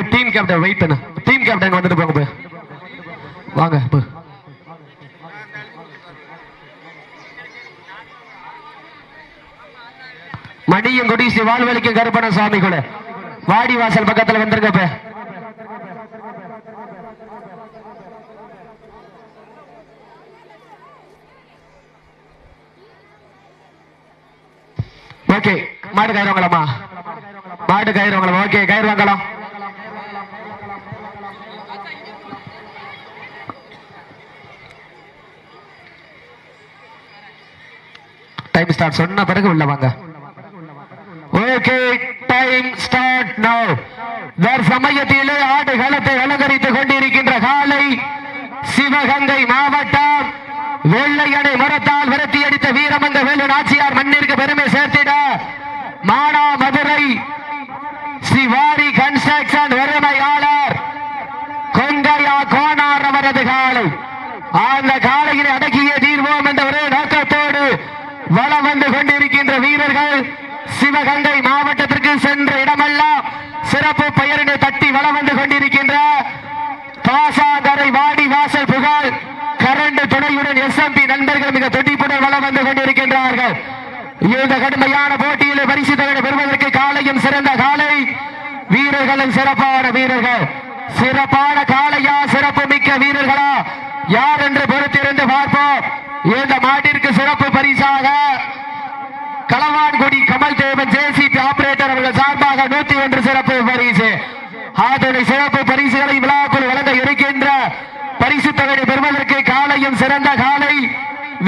இப்போ team captain wait பண்ணு. Team captain வந்துட்டு போங்க போய். வாங்க இப்போ மடியும் கொடி வாழ்வழிக்கும் கருப்பண சுவாமி கூட. வாடி வாசல் பக்கத்துல வந்துருங்க ஓகே மாடு கயிறு வாங்கலாமா? மாடு கயிறு வாங்கலாமா? ஓகே கயிறு வாங்கலாம். டைம் ஸ்டார்ட் சொன்ன பிறகு உள்ள வாங்க. ஓகே டைம் ஸ்டார்ட் நவ வேறு சமயத்திலே ஆடு களத்தை அலங்கரித்துக் கொண்டிருக்கின்ற காலை சிவகங்கை மாவட்டம் வெள்ளையடை மரத்தால் விரட்டி அடித்த வீரமங்க வேலு நாச்சியார் மண்ணிற்கு பெருமை சேர்த்திட மானா மதுரை சிவாரி கன்ஸ்ட்ரக்ஷன் உரிமையாளர் கொங்கையா கோனார் அவரது காலை. அந்த காலையில் அடக்கிய தீர்வோம் என்ற ஒரே நோக்கத்தோடு வலம் வந்து கொண்டிருக்கின்ற வீரர்கள் சிவகங்கை மாவட்டத்திற்கு சென்ற இடமெல்லாம் சிறப்பு பெயரினை தட்டி வலம் வந்து கொண்டிருக்கின்ற பாசாதரை வாடி வாசல் புகழ் கரண்டு துணையுடன் எஸ்எம்பி நண்பர்கள் மிக துடிப்புடன் வலம் வந்து கொண்டிருக்கின்றார்கள். இந்த கடுமையான போட்டியில் பரிசு தொகை பெறுவதற்கு காலையும் சிறந்த காலை. வீரர்களும் சிறப்பான வீரர்கள். சிறப்பான காலையா சிறப்பு மிக்க வீரர்களா? யார் என்று பொறுத்திருந்து பார்ப்போம். இந்த மாட்டிற்கு சிறப்பு பரிசாக களவான்குடி கமல் தேவன் ஜேசிபி ஆபரேட்டர் அவர்கள் சார்பாக நூத்தி ஒன்று சிறப்பு பரிசு. அதனை சிறப்பு பரிசுகளை விழாக்குள் வழங்க இருக்கின்ற பரிசு தொகை பெறுவதற்கு காலையும் சிறந்த காலை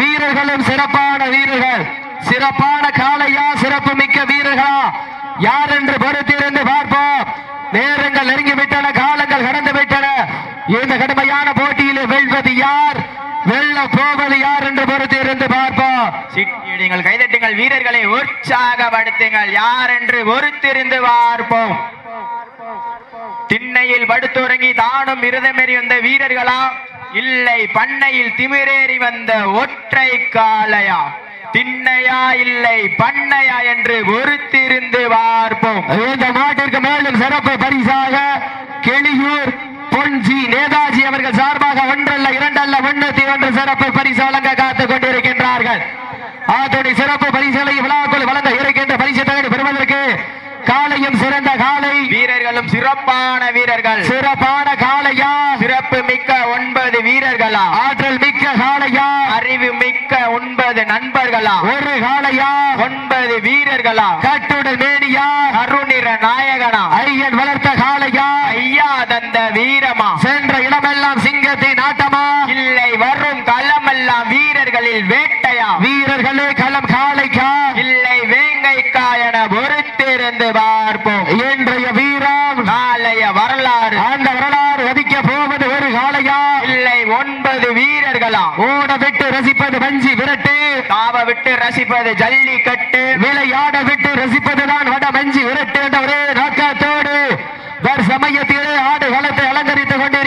வீரர்களும் சிறப்பான வீரர்கள். சிறப்பான காலையா சிறப்பு மிக்க வீரர்களா? யார் என்று பொறுத்திருந்து பார்ப்போம். நேரங்கள் நெருங்கிவிட்டன காலங்கள் கடந்து விட்டன. இந்த கடுமையான போட்டியில் வெல்வது யார்? வெல்ல போவது யார் என்று பொறுத்திருந்து பார்ப்போம். சிட்டியடிங்கள் கைதட்டுங்கள் வீரர்களை உற்சாகப்படுத்துங்கள். யார் என்று பொறுத்திருந்து பார்ப்போம். திண்ணையில் படுத்துறங்கி தானும் இருதமெறி வந்த வீரர்களா? இல்லை பண்ணையில் திமிரேறி வந்த ஒற்றை காளையா? திண்ணையா இல்லை பண்ணையா என்று பொறுத்திருந்து பார்ப்போம். இந்த நாட்டிற்கு மேலும் சிறப்பு பரிசாக கெளியூர் பொன்ஜி நேதாஜி அவர்கள் சார்பாக ஒன்றல்ல இரண்டல்ல முன்னூத்தி ஒன்று சிறப்பு பரிசு வழங்க காத்துக் கொண்டிருக்கின்றார்கள். அதோடைய சிறப்பு பரிசுகளை விழாக்குள் வழங்க இருக்கின்ற பரிசு தகவல் பெறுவதற்கு காலையும் சிறந்த காலை வீரர்களும் சிறப்பான வீரர்கள். சிறப்பான காளையா. சிறப்பு மிக்க ஒன்பது வீரர்களா. ஆற்றல் மிக்க காளையா. அறிவு மிக்க ஒன்பது நண்பர்களா. ஒரு காளையா. ஒன்பது வீரர்களா. கட்டுடல் மேனியா. கருநிற நாயகனா. ஐயன் வளர்த்த காளையா. ஐயா தந்த வீரமா. சென்ற இடமெல்லாம் சிங்கத்தின் ஆட்டமா. இல்லை வரும் களமெல்லாம் வீரர்களில் வேட்டையா. வீரர்களே களம் காளைக்கா. இல்லை பொறுத்திருந்து பார்ப்போம். இன்றைய வீரம் நாளைய வரலாறு. அந்த வரலாறு வதிக்க போவது ஒரு காளையா? இல்லை ஒன்பது வீரர்களா? ஓட விட்டு ரசிப்பது வஞ்சி விரட்டு. தாவ விட்டு ரசிப்பது ஜல்லிக்கட்டு. விளையாட விட்டு ரசிப்பதுதான் வட மஞ்சி விரட்டு என்ற ஒரே நோக்கத்தோடு சமயத்திலே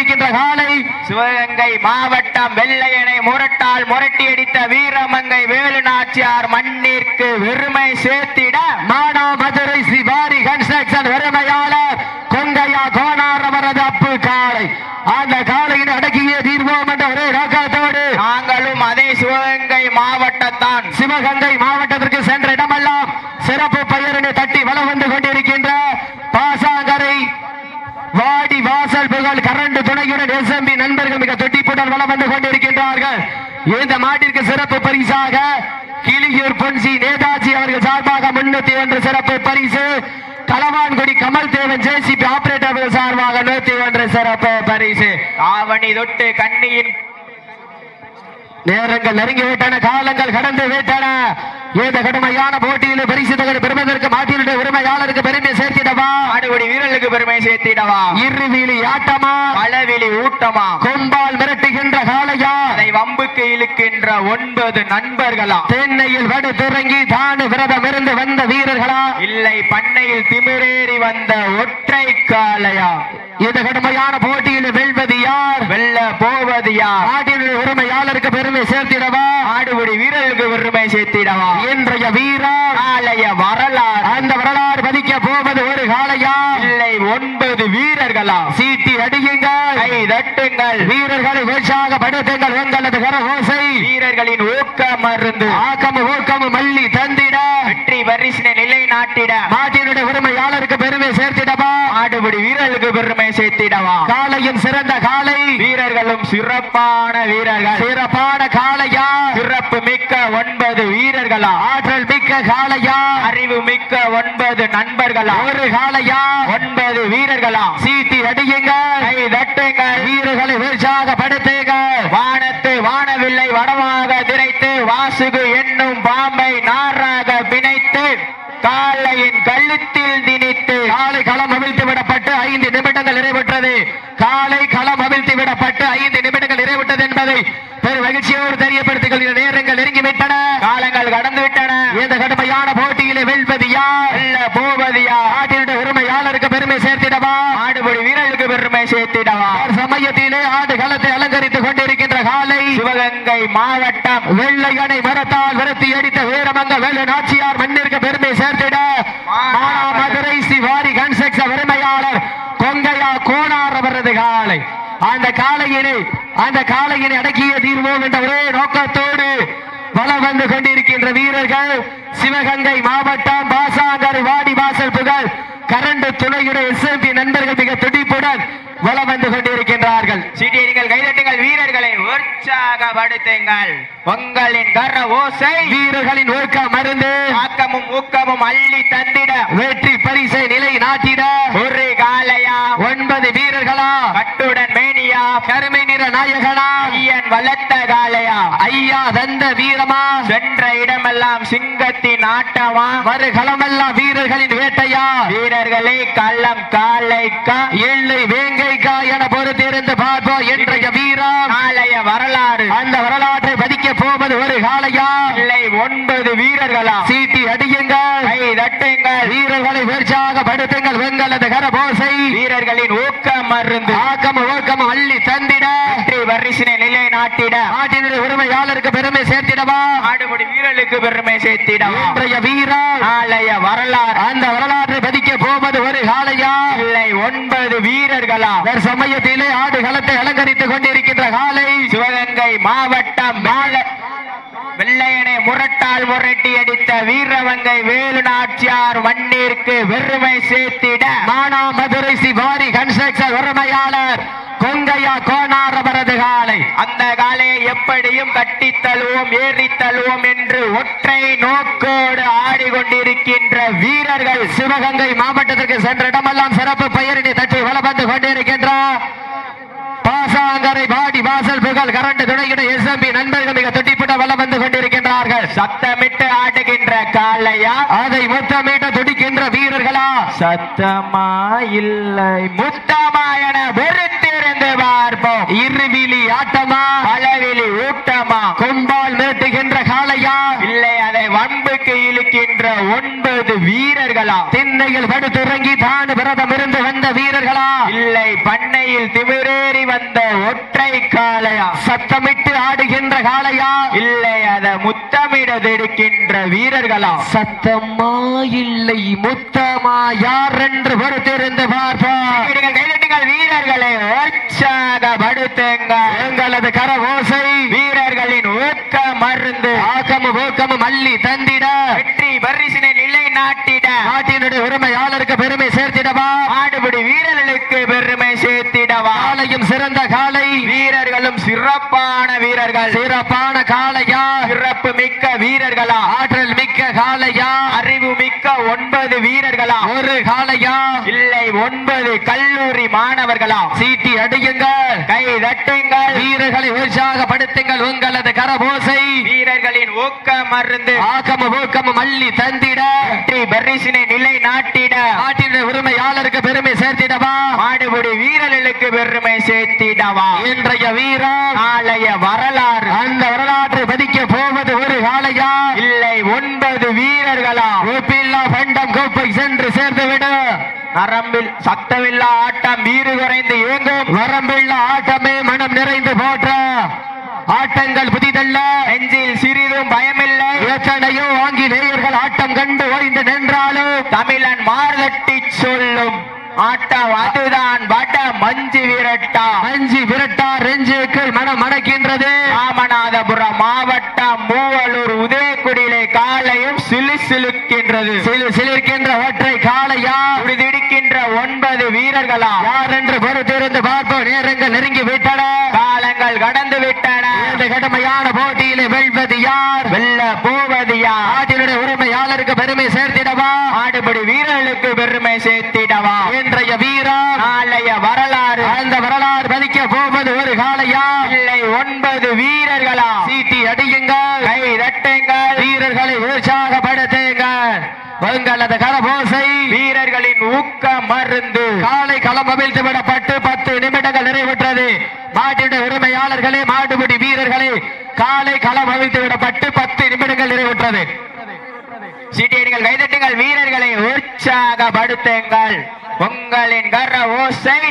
கொண்டிருக்கின்ற காலை சிவகங்கை மாவட்டம் வெள்ளையனை முரட்டால் முரட்டியடித்த வீரமங்கை வேலு நாச்சியார் மண்ணிற்கு வெறுமை சேர்த்திட மாடா மதுரை ஸ்ரீ கன்ஸ்ட்ரக்ஷன் வெறுமையாளர் கொங்கையா கோனார் அவரது அப்பு காலை. அந்த காளையின் அடக்கிய தீர்வோம் என்ற ஒரே நோக்கத்தோடு நாங்களும் அதே சிவகங்கை மாவட்டத்தான். சிவகங்கை மாவட்டத்திற்கு சென்ற இடமெல்லாம் சிறப்பு பெயரினை தட்டி வளம் வந்து கொண்டிருக்கின்ற பாசாங்கரை வாடி வாசல் புகழ் கரண்ட் துணையுடன் எஸ்எம்பி நண்பர்கள் மிக தொட்டிப்புடன் வளம் வந்து கொண்டிருக்கின்றார்கள். இந்த மாட்டிற்கு சிறப்பு பரிசாக கிளியூர் பொன்சி நேதாஜி அவர்கள் சார்பாக முன்னூத்தி ஒன்று சிறப்பு பரிசு. களவான்குடி கமல் தேவன் ஜேசிபி ஆபரேட்டர் சார்பாக நூத்தி ஒன்று சிறப்பு பரிசு. ஆவணி தொட்டு கண்ணியின் நேரங்கள் நெருங்கி விட்டன காலங்கள் கடந்து விட்டன. இந்த கடுமையான போட்டியில் பரிசு தொகை பெறுவதற்கு மாட்டினுடைய உரிமையாளருக்கு பெருமை சேர்த்திடவா? ஆடுபடி வீரர்களுக்கு பெருமை சேர்த்திடவா? இருவிழி ஆட்டமா? பலவிழி ஊட்டமா? கொம்பால் மிரட்டுகின்ற காளையா? அதை வம்புக்கு இழுக்கின்ற ஒன்பது நண்பர்களா? தென்னையில் வடு துறங்கி தானு விரதம் இருந்து வந்த வீரர்களா? இல்லை பண்ணையில் திமிரேறி வந்த ஒற்றை காளையா? இந்த கடுமையான போட்டியில் வெல்வது யார்? வெல்ல போவது யார்? நாட்டினுடைய உரிமையாளருக்கு பெருமை சேர்த்திடவா? ஆடுபடி வீரர்களுக்கு பெருமை சேர்த்திடவா? இன்றைய வீரா நாளைய வரலாறு. அந்த வரலாறு பதிக்க போவது ஒரு காளையா? இல்லை ஒன்பது வீரர்கள்? சீட்டி அடியுங்கள். கை தட்டுங்கள். வீரர்களை உற்சாகப்படுத்துங்கள் உங்களது கர ஓசை வீரர்களின் ஊக்க மருந்து. ஆக்கம ஊக்கம மல்லி தந்திட வெற்றி பரிசினை நிலை நாட்டிட மாட்டினுடைய உரிமையாளருக்கு பெருமை சேர்த்திடவா? ஆடுபடி வீரர்களுக்கு பெருமை சேர்த்திடவா? காலையும் சிறந்த காலை வீரர்களும் சிறப்பான வீரர்கள். சிறப்பான காளையா? சிறப்பு மிக்க ஒன்பது வீரர்களா? ஆற்றல் மிக்க காளையா? அறிவு மிக்க ஒன்பது நண்பர்களா? ஒரு காளையா? ஒன்பது வீரர்களா? சீட்டி அடியுங்கள் கை தட்டுங்கள் வீரர்களை உற்சாகப்படுத்துங்கள் வானத்து வானவில்லை வடமாக திரைத்து வாசுகு என்னும் பாம்பை நாராக பிணைத்து காளையின் கழுத்தில் திணித்து காலை களம் அவிழ்த்து விடப்பட்டு ஐந்து நிமிடங்கள் நிறைவுற்றது. காலை களம் அவிழ்த்து விடப்பட்டு ஐந்து நிமிடங்கள் நிறைவுற்றது என்பதை பெரும் மகிழ்ச்சியோடு தெரியப்படுத்திக் கொள்கிற நேரங்கள் நெருங்கிவிட்டன. காலங்கள் கடந்து விட்டன இந்த கடுமையான போட்டியிலே வெல்வது யார்? வெல்ல போவதியா நாட்டினுடைய உரிமையாளருக்கு பெருமை சேர்த்திடவா? ஆடுபடி வீரர்களுக்கு பெருமை சேர்த்திடவா? சமயத்திலே ஆடு களத்தை அலங்கரித்துக் கொண்டிருக்கின்ற காலை சிவகங்கை மாவட்டம் வெள்ளையனை மரத்தால் விரத்தி அடித்த வீரமங்க வேலு நாச்சியார் மண்ணிற்கு பெருமை சேர்த்திட. மதுரை சிவாரி கன்செக்ஸ உரிமையாளர் கொங்கையா கோனார் அவரது காலை. அந்த காலையினை அந்த காளையினை அடக்கிய தீர்வோம் என்ற ஒரே நோக்கத்தோடு வலம் வந்து கொண்டிருக்கின்ற வீரர்கள் சிவகங்கை மாவட்டம் பாசாங்கர் வாடி வாசல் புகழ் கரண்ட் துணையுடைய எஸ்எம்பி நண்பர்கள் மிக துடிப்புடன் வலம் வந்து கொண்டிருக்கின்றார்கள். சீட்டியடிகள் கைதட்டுங்கள் வீரர்களை உற்சாகப்படுத்துங்கள். உங்களின் கர ஓசை வீரர்களின் ஊக்க மருந்து ஆக்கமும் ஊக்கமும் அள்ளி தந்திட வெற்றி பரிசை நிலை நாட்டிட. ஒரு காலையா ஒன்பது வீரர்களா? கட்டுடன் மேனியா? கருமை நிற நாயகனா? ஐயன் வளர்த்த காலையா ஐயா தந்த வீரமா? சென்ற இடமெல்லாம் சிங்கத்தின் ஆட்டமா? வரு களமெல்லாம் வீரர்களின் வேட்டையா? வீரர்களே கள்ளம் காலைக்கா எள்ளை வேங்கைக்கா என பொறுத்திருந்து பார்ப்போம் இன்றைய வீரம் காலைய வரலாறு. அந்த வரலாற்றை பதிக்க போவது ஒரு காளையா? இல்லை ஒன்பது வீரர்களா? சீட்டி அடியுங்கள். கை தட்டுங்கள். வீரர்களை உற்சாகப்படுத்துங்கள் வெங்களது கரபோசை. வீரர்களின் ஊக்க மருந்து. ஆக்கம ஓக்கம அள்ளி தந்திட. வெற்றி வரிசினை நிலை நாட்டிட நாட்டினுடைய உரிமையாளருக்கு பெருமை சேர்த்திடவா? ஆடுபடி வீரர்களுக்கு பெருமை சேர்த்திடவா? இன்றைய வீரம் நாளைய வரலாறு. அந்த வரலாற்றை பதிக்க போவது ஒரு காளையா இல்லை ஒன்பது வீரர்களா? சமயத்திலே ஆடு களத்தை அலங்கரித்துக் கொண்டிருக்கின்ற காலை. சிவகங்கை மாவட்டம் மால வெள்ளையனை முரட்டால் முரட்டி அடித்த வீரவங்கை வேலு நாச்சியார் மண்ணிற்கு வெறுமை சேர்த்திட மானா மதுரை சிவாரி கன்ஸ்ட்ரக்ஷன் உரிமையாளர் கொங்கையா கோனார் அவரது காலை. அந்த காலையை எப்படியும் கட்டித் தழுவோம் ஏறித் தழுவோம் என்று ஒற்றை நோக்கோடு ஆடிக்கொண்டிருக்கின்ற வீரர்கள் சிவகங்கை மாவட்டத்திற்கு சென்ற இடமெல்லாம் சிறப்பு பெயரினை தட்டி வலம் கொண்டிருக்கின்றார் பாசாங்கரை பாடி வாசல் புகழ் கரண்ட் எஸ் எம்பி நண்பர்கள் மிக துட்டிப்பட்ட வளம் வந்து கொண்டிருக்கின்றார்கள். சத்தமிட்டு ஆடுகின்ற காளையா? அதை முத்தமிட்ட துடிக்கின்ற வீரர்களா? சத்தமா இல்லை. முத்தமா என பார்ப்போம். இருவிழி ஆட்டமா? பலவிழி ஊட்டமா? கொம்பால் மிரட்டுகின்ற காளையா? இல்லை அதை வம்புக்கு இழுக்கின்ற ஒன்பது வீரர்களா? திண்ணையில் படுத்துறங்கி தான் விரதம் இருந்து வந்த வீரர்களா? இல்லை பண்ணையில் திமிரேறி வந்த ஒற்றை காளையா? சத்தமிட்டு ஆடுகின்ற காளையா? இல்லை அதை முத்தமிட எடுக்கின்ற வீரர்களா? சத்தமா இல்லை முத்தமா யார் என்று பொறுத்திருந்து பார்ப்போம் வீரர்களை உற்சாகப்படுத்துங்கள். எங்களது கர ஓசை வீரர்களின் ஊக்க மருந்து. ஆக்கமும் ஊக்கமும் அள்ளி தந்திட. வெற்றி பரிசினை நிலை நாட்டிட. நாட்டினுடைய உரிமையாளருக்கு பெருமை சேர்த்திடவா. ஆடுபடி வீரர்களுக்கு பெருமை சேர்த்திடவா காலையும் சிறந்த காலை. வீரர்களும் சிறப்பான வீரர்கள். சிறப்பான காளையா. சிறப்பு மிக்க வீரர்களா. ஆற்றல் மிக்க காளையா. அறிவு மிக்க ஒன்பது வீரர்களா. ஒரு காளையா. இல்லை ஒன்பது கல்லூரி மாணவர்களா. சீட்டி அடியுங்கள். கை தட்டுங்கள். வீரர்களை உற்சாகப்படுத்துங்கள். உங்களது கரபோசை. ஊக்க மருந்து. ஆக்கம ஊக்கமும் அள்ளி தந்திட. வெற்றி பரிசினை நிலை நாட்டிட. நாட்டினுடைய உரிமையாளருக்கு பெருமை சேர்த்திடவா? ஆடுபடி வீரர்களுக்கு பெருமை சேர்த்திடவா? இன்றைய வீரம் நாளைய வரலாறு. அந்த வரலாற்றை பதிக்க போவது ஒரு காளையா? இல்லை ஒன்பது வீரர்களா? ஒப்பில்லா பண்டம் கோப்பை சென்று சேர்ந்துவிடு. நரம்பில் சத்தமில்லா ஆட்டம் வீறு குறைந்து இயங்கும். வரம்பில்ல ஆட்டமே மனம் நிறைந்து போற்ற. ஆட்டங்கள் புதிதல்ல. நெஞ்சில் சிறிதும் பயமில்லை. எத்தனையோ ஆங்கிலேயர்கள் ஆட்டம் கண்டு ஓய்ந்து நின்றாலும் தமிழன் மார்தட்டி சொல்லும். ஆட்டம் அதுதான். வட மஞ்சு விரட்டா. அஞ்சு விரட்டா ரெஞ்சுக்கள் மனம் மணக்கின்றது ராமநாதபுரம் மாவட்டம் மூவலூர் உதயகுடியிலே காலையும் சிலு சிலுக்கின்றது. சிலு சிலிர்க்கின்ற ஒற்றை காளையா? துடிதுடிக்கின்ற ஒன்பது வீரர்களா? யார் என்று பொறுத்திருந்து பார்ப்போம். நேரங்கள் நெருங்கி விட்டன. காலங்கள் கடந்து விட்டன இந்த கடுமையான போட்டியிலே வெல்வது யார்? வெல்ல போவது யார்? நாட்டினுடைய உரிமையாளருக்கு பெருமை சேர்த்திடவா? ஆடுபடி வீரர்களுக்கு பெருமை சேர்த்திடவா? இன்றைய வீரா நாளைய வரலாறு. அந்த வரலாறு பதிக்க போவது ஒரு காளையா? இல்லை ஒன்பது வீரர்களா? சீட்டி அடியுங்கள். கை தட்டுங்கள். வீரர்களை உற்சாகப்படுத்துங்கள். உங்களது கரபோசை வீரர்களின் ஊக்க மருந்து. காலை களம் அவிழ்த்து விடப்பட்டு பத்து நிமிடங்கள் நிறைவுற்றது. மாட்டினுடைய உரிமையாளர்களே மாடுபிடி வீரர்களே காலை களம் அவிழ்த்து விடப்பட்டு பத்து நிமிடங்கள் நிறைவுற்றது. சீட்டியடிகள் கைதட்டுங்கள் வீரர்களை உற்சாகப்படுத்துங்கள். உங்களின் கர ஓசை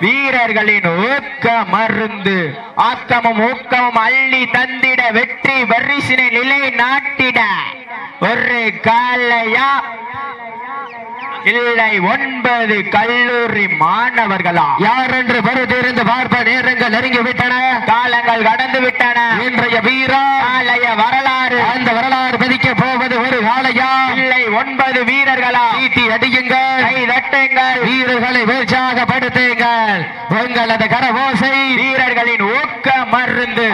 வீரர்களின் ஊக்க மருந்து. ஆக்கமும் ஊக்கமும் அள்ளி தந்திட வெற்றி வரிசினை நிலை நாட்டிட ஒரு காலையா? இல்லை ஒன்பது கல்லூரி மாணவர்களா? யார் என்று பொறுத்திருந்து பார்ப்ப நேரங்கள் நெருங்கி விட்டன காலங்கள் கடந்து விட்டன இன்றைய வீரா? நாளைய வரலாறு. அந்த வரலாறு பதிக்க போவது ஒரு காளையா இல்லை ஒன்பது வீரர்களா? சீட்டி அடியுங்கள். கை தட்டுங்கள். வீரர்களை உற்சாகப்படுத்துங்கள் உங்களது கரபோசை வீரர்களின் ஊக்க மருந்து.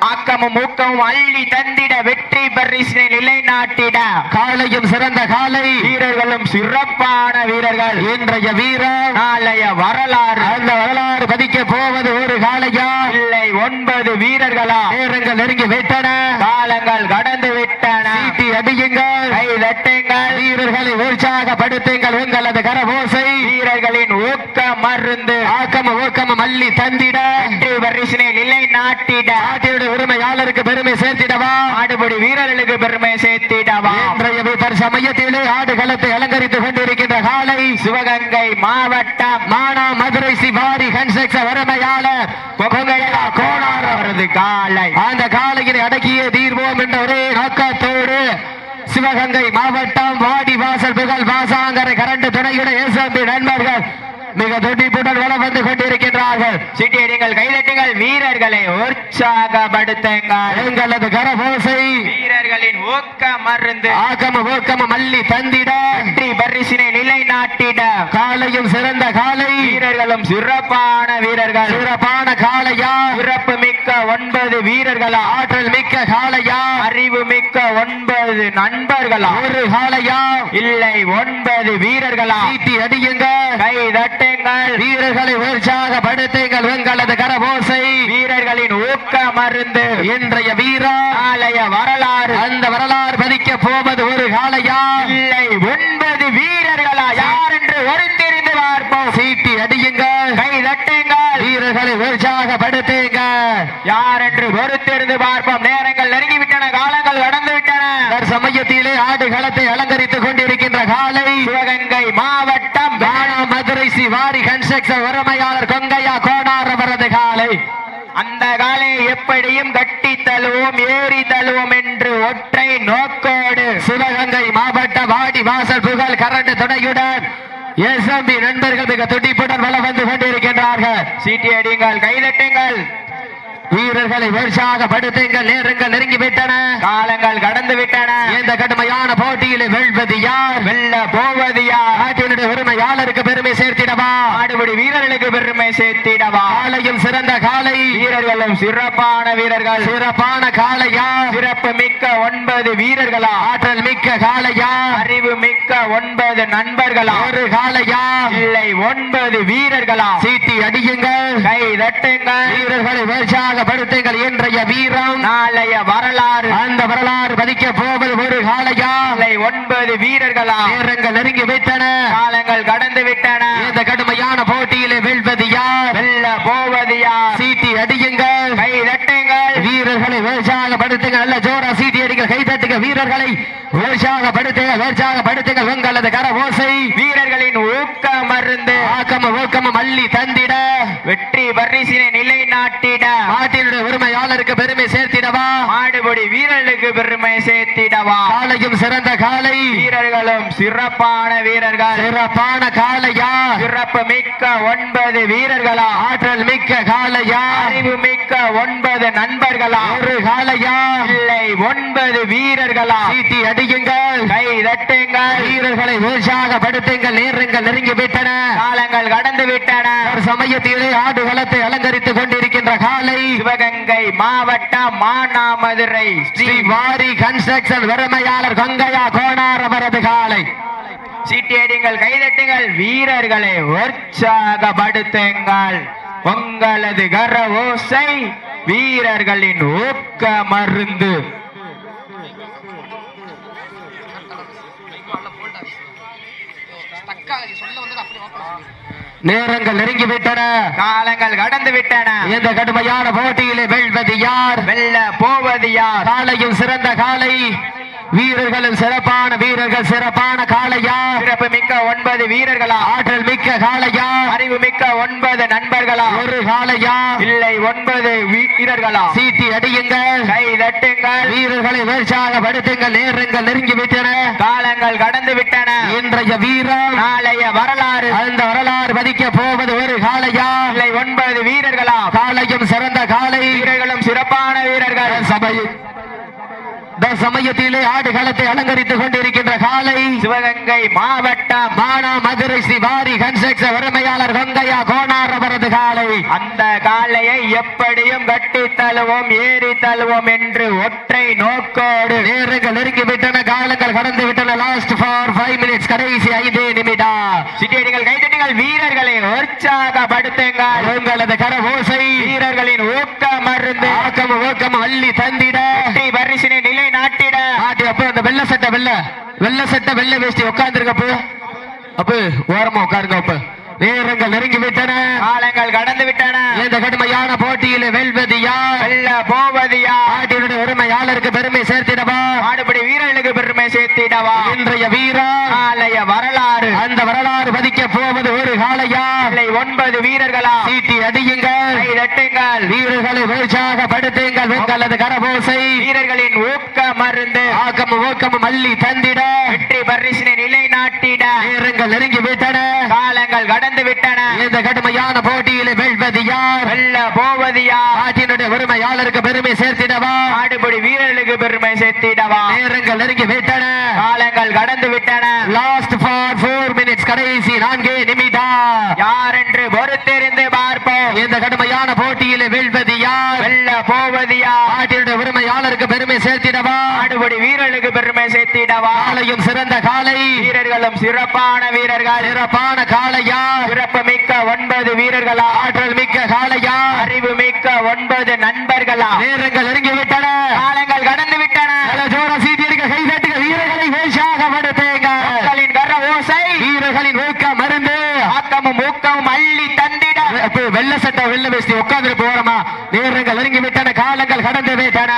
ஆக்கமும் ஊக்கமும் அள்ளி தந்திட வெற்றி பரிசினை நிலைநாட்டிட. காளையும் சிறந்த காளை வீரர்களும் சிறப்பான வீரர்கள். இன்றைய வீரா நாளைய வரலாறு. அந்த வரலாறு பதிக்க போவது ஒரு காளையா? இல்லை ஒன்பது வீரர்களா? நேரங்கள் நெருங்கி விட்டன. காலங்கள் கடந்து விட்டன. சீட்டி அடியுங்கள். கை தட்டுங்கள். வீரர்களை உற்சாகப்படுத்துங்கள் உங்களது கரபோசை. வீரர்களின் ஊக்க மருந்து. ஆக்கம ஊக்கம மல்லி தந்திட. வெற்றி பரிசினை நிலைநாட்டிட. நாட்டினுடைய உரிமையாளருக்கு பெருமை சேர்த்திடவா? ஆடுபடி வீரர்களுக்கு பெருமை சேர்த்திடவா? இன்றைய சமயத்திலே ஆடுகளத்தை அலங்கரித்துக் கொண்டிருக்கின்ற காலை சிவகங்கை மாவட்டம் மானா மதுரை சிவாரி கன்செக்ஷ உரிமையாளர் கோணார் அவரது காலை. அந்த காலையினை அடக்கிய தீர்வோம் என்ற ஒரே நோக்கத்தோடு சிவகங்கை மாவட்டம் வாடி வாசல் புகழ் வாசாங்கரை கரண்ட் ஏசம்பி நண்பர்கள் மிக துடிப்புடன் வளம் வந்து கொண்டிருக்கின்றார்கள். சிட்டியடிங்கள் கைதட்டுங்கள். வீரர்களை உற்சாகப்படுத்துங்கள். எங்களது கரபோசை வீரர்களின் ஊக்க மருந்து ஆக்கம ஊக்கம மல்லி தந்திட. காலையும் சிறந்த காலை. வீரர்களும் சிறப்பான வீரர்கள். சிறப்பான காளையா. சிறப்பு மிக்க ஒன்பது வீரர்களா. ஆற்றல் மிக்க காளையா. அறிவு மிக்க ஒன்பது நண்பர்களா. ஒரு காளையா. இல்லை ஒன்பது வீரர்களா. சீட்டி அடியுங்கள். கை தட்டுங்கள். வீரர்களை உற்சாகப்படுத்துங்கள். உங்களது கரபோசை. வீரர்களின் ஊக்க மருந்து இன்றைய வீரா. நாளைய வரலாறு. அந்த வரலாறு பதிக்க போவது ஒரு காளையா. இல்லை ஒன்பது வீரர்களா. யார் பார்ப்போம் சீட்டி அடியுங்கள். கை தட்டுங்கள். வீரர்களை உற்சாகப்படுத்துங்கள் யார் என்று பொறுத்திருந்து பார்ப்போம். நேரங்கள் நெருங்கிவிட்டன காலங்கள் கடந்து விட்டன சமயத்திலே ஆடு களத்தை அலங்கரித்துக் கொண்டிருக்கின்ற காலை. சிவகங்கை மாவட்டம். மானா மதுரை சிவாரி கன்ஸ்ட்ரக்ஷன் உரிமையாளர் கொங்கையா கோடார் அவரது காலை. அந்த காலை எப்படியும் கட்டி தழுவோம் ஏறி தழுவோம் என்று ஒற்றை நோக்கோடு. சிவகங்கை மாவட்ட வாடி வாசல் புகழ் கரண்ட் துணையுடன். எஸ்எம்பி நண்பர்கள் மிக துடிப்புடன் வளம் வந்து கொண்டிருக்கின்றார்கள். சீட்டி அடிங்கள் கைதட்டுங்கள். வீரர்களை உற்சாகப்படுத்துங்கள் நேரங்கள் நெருங்கி விட்டன காலங்கள் கடந்து விட்டன இந்த கடுமையான போட்டியிலே வெல்வது யார்? வெல்ல போவது யார்? நாட்டினுடைய உரிமையாளருக்கு பெருமை சேர்த்திடவா? ஆடுபடி வீரர்களுக்கு பெருமை சேர்த்திடவா? காலையும் சிறந்த காலை. வீரர்களும் சிறப்பான வீரர்கள். சிறப்பான காளையா? சிறப்பு மிக்க ஒன்பது வீரர்களா? ஆற்றல் மிக்க காளையா? அறிவு மிக்க ஒன்பது நண்பர்களா? ஒரு காளையா? இல்லை ஒன்பது வீரர்களா? சீட்டி அடியுங்கள். கை தட்டுங்கள். வீரர்களை உற்சாகப்படுத்துங்கள் இன்றைய வீரம். நாளைய வரலாறு. அந்த வரலாறு பதிக்க போவது ஒரு இல்லை ஒன்பது வீரர்களா? நேரங்கள் நெருங்கி விட்டன. காலங்கள் கடந்து விட்டன. இந்த கடுமையான போட்டியிலே வெல்வது யார்? வெல்ல போவது யார்? சீட்டி அடியுங்கள். கை தட்டுங்கள். வீரர் வீரர்களை உற்சாகப்படுத்துங்க நல்ல ஜோரா சீட்டி அடிக்க கைதட்டுங்க வீரர்களை. உற்சாகப்படுத்துங்க உற்சாகப்படுத்துங்க உங்களது கர ஓசை. வீரர்களின் ஊக்க மருந்து ஆக்கம ஊக்கம மல்லி தந்திட. வெற்றி பரிசினை நிலைநாட்டிட. நாட்டினுடைய உரிமையாளருக்கு பெருமை சேர்த்திடவா? மாடுபடி வீரர்களுக்கு பெருமை சேர்த்திடவா? காலையும் சிறந்த காலை. வீரர்களும் சிறப்பான வீரர்கள். சிறப்பான காலையா? சிறப்பு மிக்க ஒன்பது வீரர்களா? ஆற்றல் மிக்க காலையா? அறிவு மிக்க ஒன்பது நண்பர்களா? ஒரு காலையா? இல்லை ஒன்பது வீரர்களா? சீட்டி அடியுங்கள். கை தட்டுங்கள். வீரர்களை உற்சாகப்படுத்துங்கள். நேரங்கள் நெருங்கி விட்டன காலங்கள் கடந்து விட்டன ஒரு சமயத்திலே ஆடுகளத்தை அலங்கரித்துக் கொண்டிருக்கின்ற காலை. சிவகங்கை மாவட்டம் மானாமதுரை. ஸ்ரீ வாரி கன்ஸ்ட்ரக்ஷன் வறுமையாளர் கங்கையா கோணார் அவரது காலை. சீட்டியடிங்கள் கைதட்டுங்கள் வீரர்களை உற்சாகப்படுத்துங்கள். உங்களது கர ஓசை வீரர்களின் ஊக்க மருந்து. நேரங்கள் நெருங்கி விட்டன காலங்கள் கடந்து விட்டன இந்த கடுமையான போட்டியிலே வெல்வது யார்? வெல்ல போவது யார்? காலையும் சிறந்த காலை. வீரர்களும் சிறப்பான வீரர்கள் சிறப்பான காளையா. சிறப்பு மிக்க ஒன்பது வீரர்களா? ஆற்றல் மிக்க காளையா. அறிவு மிக்க ஒன்பது நண்பர்களா? ஒரு காளையா. இல்லை ஒன்பது வீரர்களா? சீட்டி அடியுங்கள். கை தட்டுங்கள். வீரர்களை உற்சாகப்படுத்துங்கள் நேரங்கள் நெருங்கி விட்டன காலங்கள் கடந்து விட்டன. இன்றைய வீரம். நாளைய வரலாறு. அந்த வரலாறு பதிக்க போவது ஒரு காளையா. இல்லை ஒன்பது வீரர்களா? காளையும் சிறந்த காளை. வீரர்களும் சிறப்பான வீரர்கள். சபை இந்த சமயத்திலே ஆடுகளத்தை அலங்கரித்துக் கொண்டிருக்கின்ற காலை சிவகங்கை மாவட்டம் மானா மதுரை ஸ்ரீ வாரி கன்ஸ்ட்ரக்ஷன் உரிமையாளர் கங்கையா கோனார் அவரது காலை. அந்த காளையை எப்படியும் கட்டி தழுவோம் ஏறி தழுவோம் என்று ஒற்றை நோக்கோடு நேரங்கள் நெருங்கி விட்டன காலங்கள் கடந்து விட்டன லாஸ்ட் ஃபார் ஃபைவ் மினிட்ஸ் கடைசி ஐந்து நிமிடம் சிட்டியடிகள் கைதட்டுங்கள் வீரர்களை உற்சாகப்படுத்துங்கள். உங்களது கர ஓசை வீரர்களின் ஊக்க மருந்து. ஆக்கம் ஊக்கம் அள்ளி தந்திட. பரிசினை அப்ப அந்த வெள்ள சட்டை வெள்ள வெள்ள சட்டை வெள்ள வேஷ்டி உட்கார்ந்துருக்க அப்ப அப்ப ஓரமா உட்காருங்க அப்ப. நேரங்கள் நெருங்கி விட்டன. காலங்கள் கடந்து விட்டன. இந்த கடுமையான போட்டியிலே வெல்வது யார்? வெல்ல போவது யார்? நாட்டினுடைய உரிமையாளருக்கு பெருமை சேர்த்திடவா? மாடுபடி வீரர்களுக்கு பெருமை சேர்த்திடவா? இன்றைய வீரர் ஆலய வரலாறு. அந்த வரலாறு பதிக்க போவது ஒரு காளையா இல்லை ஒன்பது வீரர்களா? சீட்டி அடியுங்கள். தட்டுங்கள். வீரர்களை உற்சாகப்படுத்துங்கள் உங்களது கரபோசை. வீரர்களின் ஊக்க மருந்து. ஆக்கம் ஊக்கம் மல்லி தந்திட. வெற்றி பரிசினை நிலைநாட்டிட. நேரங்கள் நெருங்கி விட்டன. காலங்கள் கடந்து விட்டன. இந்த கடுமையான போட்டியிலே வெல்வது யார்? வெல்ல போவது யார்? நாட்டினுடைய உரிமையாளருக்கு பெருமை சேர்த்திடவா? மாடுபடி வீரர்களுக்கு பெருமை சேர்த்திடவா? நேரங்கள் நெருங்கி விட்டன. காலங்கள் கடந்து விட்டன. லாஸ்ட் ஃபார் ஃபோர் மினிட்ஸ் கடைசி நான்கே நிமிடம். யார் என்று பொறுத்திருந்து பார்ப்போம். இந்த கடுமையான போட்டியிலே வெல்வது யார்? வெல்ல போவது யார்? நாட்டினுடைய உரிமையாளருக்கு பெருமை சேர்த்திடவா? மாடுபடி வீரர்களுக்கு பெருமை சேர்த்திடவா? காலையும் சிறந்த காலை. வீரர்களும் சிறப்பான வீரர்கள். சிறப்பான காளையா? சிறப்பு மிக்க ஒன்பது வீரர்களா? ஆற்றல் மிக்க காளையா? அறிவு மிக்க ஒன்பது நண்பர்களா? நேரங்கள் நெருங்கி விட்டன காலங்கள் கடந்து விட்டன பல ஜோர சீட்டியடிக்க கைதட்டுக வீரர்களை உற்சாகப்படுத்துங்க மக்களின் கர ஓசை வீரர்களின் ஊக்க மருந்து ஆக்கமும் ஊக்கமும் அள்ளி தந்திட அப்ப வெள்ள சட்டை வெள்ள வேஷ்டி உட்கார்ந்து போறமா? நேரங்கள் நெருங்கி விட்டன காலங்கள் கடந்து விட்டன.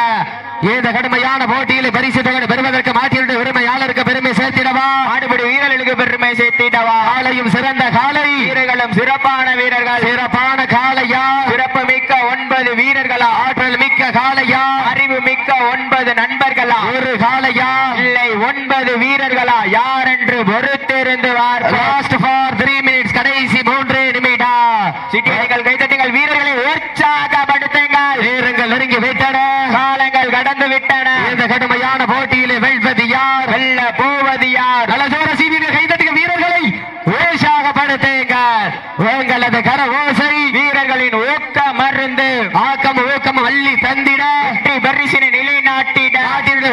இந்த கடுமையான போட்டியில் பரிசு தொகை பெறுவதற்கு மாற்றியுடைய உரிமையாளருக்கு பெருமை சேர்த்திடவா? மாடுபடி வீரர்களுக்கு பெருமை சேர்த்திடவா? காலையும் சிறந்த காலை. வீரர்களும் சிறப்பான வீரர்கள். சிறப்பான காளையா சிறப்பு மிக்க ஒன்பது வீரர்களா? ஆற்றல் மிக்க காளையா அறிவு மிக்க ஒன்பது நண்பர்களா? ஒரு காளையா இல்லை ஒன்பது வீரர்களா? யார் என்று பொறுத்திருந்து. லாஸ்ட் ஃபார் த்ரீ மினிட்ஸ் கடைசி மூன்று நிமிடம் சிட்டியடிகள் கைதட்டுங்கள் வீரர்களை உற்சாகப்படுத்துங்கள். நேரங்கள் நெருங்கி விட்டன. காலங்கள் கடந்து விட்டன. இந்த கடுமையான போட்டியிலே வெல்வது யார்? வெல்ல போவது யார் நல்ல ஜோர சீதியில் கைதட்டுக வீரர்களை உற்சாகப்படுத்துங்க உங்களது கர ஓசை வீரர்களின் ஊக்க மருந்து. ஆக்கம் ஊக்கம் அள்ளி தந்திட. பரிசினை நிலைநாட்டிட.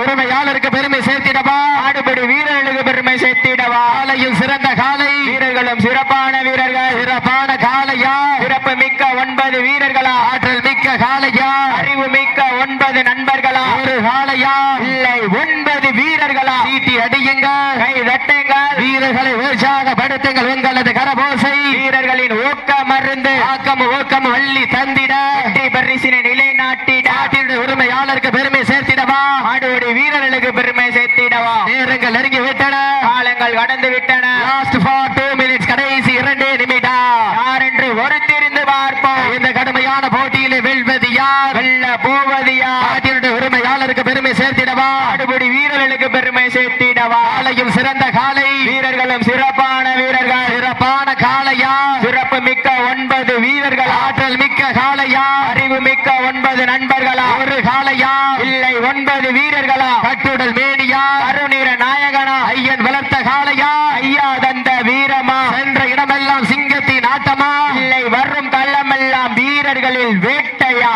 உரிமையாளருக்கு பெருமை சேர்த்திடவா? ஆடுபடி வீரர்களுக்கு பெருமை சேர்த்திடவா? காலையில் சிறந்த காலை. வீரர்கள் வீரர்களும் சிறப்பான வீரர்கள். சிறப்பான காளையா சிறப்பு மிக்க ஒன்பது வீரர்களா? ஆற்றல் மிக்க காளையா அறிவு மிக்க ஒன்பது நண்பர்களா? ஒரு காளையா இல்லை ஒன்பது வீரர்களா? சீட்டி அடியுங்க கை தட்டுங்கள். வீரர்களை உற்சாகப்படுத்துங்கள் உங்களது கரபோசை. வீரர்களின் ஊக்க மருந்து ஆக்கம் ஊக்கம் வள்ளி தந்திட. வெற்றி பரிசினை நிலைநாட்டிட. நாட்டினுடைய உரிமையாளருக்கு பெருமை சேர்த்திடவா? மாடுபடி வீரர்களுக்கு பெருமை சேர்த்திடவா? நேரங்கள் நெருங்கி விட்டன. காலங்கள் கடந்து விட்டன. லாஸ்ட் ஃபார் டூ மினிட்ஸ் கடைசி இரண்டே நிமிடம். யார் என்று ஒருத்திருந்து பார்ப்போம். இந்த கடுமையான போட்டியிலே வெல்வது யார்? வெல்ல போவது யார் பெருமை சேர்த்திடவா? மாடுபடி வீரர்களுக்கு பெருமை சேர்த்திடவா? காலையும் சிறந்த காலை. வீரர்களும் சிறப்பான வீரர்கள். சிறப்பான காளையா? சிறப்பு மிக்க ஒன்பது வீரர்கள்? ஆற்றல் மிக்க காளையா? அறிவு மிக்க ஒன்பது நண்பர்களா? ஒரு காளையா? இல்லை ஒன்பது வீரர்களா? கட்டுடல் மேனியா? கருநீர நாயகனா? ஐயன் வளர்த்த காளையா? ஐயா தந்த வீரமா? சென்ற இடமெல்லாம் சிங்கத்தின் ஆட்டமா? இல்லை வரும் கள்ளமெல்லாம் வீரர்களில் வேட்டையா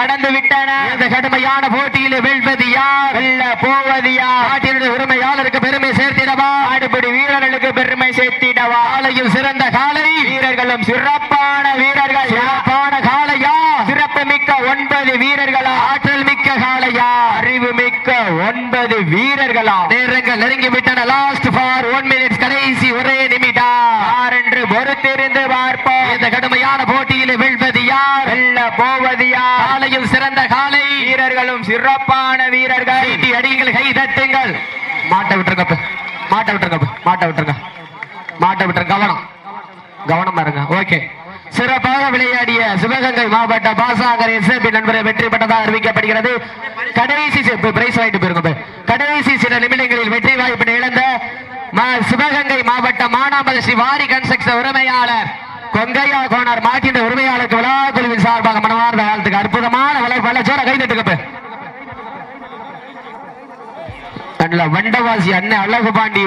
கடந்து விட்டன இந்த கடுமையான போட்டியிலே வெல்வது யார்? வெல்ல போவது யார்? நாட்டினுடைய உரிமையாளருக்கு பெருமை சேர்த்திடவா? ஆடுபடி வீரர்களுக்கு பெருமை சேர்த்திடவா? காலையும் சிறந்த காலை. வீரர்களும் சிறப்பான வீரர்கள்? சிறப்பான காளையா சிறப்பு மிக்க ஒன்பது வீரர்களா? ஆற்றல் மிக்க காளையா அறிவு மிக்க ஒன்பது வீரர்களா? நேரங்கள் நெருங்கி விட்டன லாஸ்ட் ஃபார் ஒன் மினிட்ஸ் கடைசி ஒரே நிமிடம். யார் என்று பொறுத்திருந்து பார்ப்போம். இந்த கடுமையான போட்டியிலே வெல்வது யார்? வெல்ல போவது யார்? காலையும் சிறந்த காலை. வீரர்களும் சிறப்பான வீரர்கள். சீட்டி அடியுங்கள் கை தட்டுங்கள். மாட்டை விட்டுருங்க. மாட்டை விட்டுருங்க. மாட்டை விட்டுருங்க. மாட்டை விட்டுருங்க. கவனம். கவனமா இருங்க ஓகே. சிறப்பாக விளையாடிய சிவகங்கை மாவட்ட பாசாங்கர் எஸ்ஏபி நண்பரை வெற்றி பெற்றதாக அறிவிக்கப்படுகிறது. கடைசி பிரைஸ் வாங்கிட்டு போயிருங்க. கடைசி சில நிமிடங்களில் வெற்றி வாய்ப்பினை இழந்த சிவகங்கை மாவட்ட மானாமது ஸ்ரீ வாரி கன்ஸ்ட்ரக்ஷன் உரிமையாளர். கொங்கையா கோனார் மாட்டின் உரிமையாளருக்கு விழா குழுவின் சார்பாக மனமார்ந்த வாழ்த்துக்கு அற்புதமான வளர் வளச்சோர கை தட்டுக்கப்ப வண்டவாசி அண்ணன் அழகு பாண்டி